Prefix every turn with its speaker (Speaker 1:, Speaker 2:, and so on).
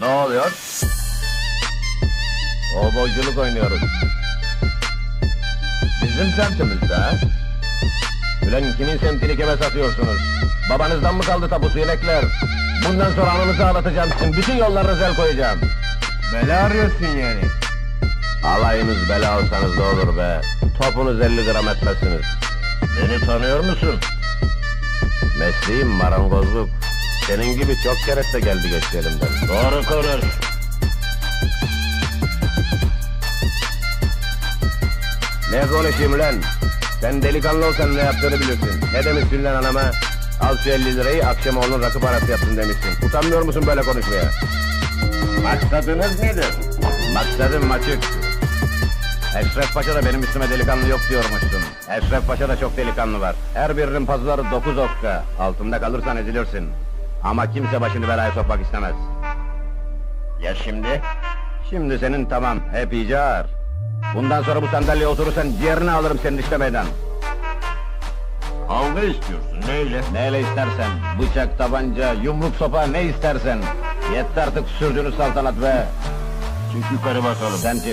Speaker 1: Ne oluyor? Kovboyculuk oynuyoruz. Bizim semtimizde ha? Ulan kimin semtini kime satıyorsunuz? Babanızdan mı kaldı tapusu inekler? Bundan sonra anınızı ağlatacağım sizin, bütün yollarınıza el koyacağım.
Speaker 2: Bela arıyorsun yani.
Speaker 1: Alayınız bela olsanız da olur be. Topunuz 50 gram etmezsiniz. Beni tanıyor musun? Mesleğim marangozluk. Senin gibi çok kereste geldi geçti elimden. Doğru konuş. Ne konuşayım lan? Sen delikanlı olsan ne yaptığını bilirsin. Ne demişsin lan anama? Al şu 50 lirayı akşam onun rakı parası yapsın demişsin. Utanmıyor musun böyle konuşmaya? Maksadınız nedir? Maksadım açık. Eşref Paşa da benim üstüme delikanlı yok diyormuşsun. Eşref Paşa da çok delikanlı var. Her birinin pazıları dokuz okka. Altında kalırsan ezilirsin. Ama kimse başını belaya sokmak istemez. Ya şimdi? Şimdi senin tamam, hep icar. Bundan sonra bu sandalyeye oturursan ciğerini alırım senin işte meydan.
Speaker 2: Kavga istiyorsun neyle?
Speaker 1: Neyle istersen, bıçak, tabanca, yumruk, sopa ne istersen. Yetti artık sürdüğünüz saltanat be.
Speaker 2: Çık yukarı bakalım.
Speaker 1: Sen çık.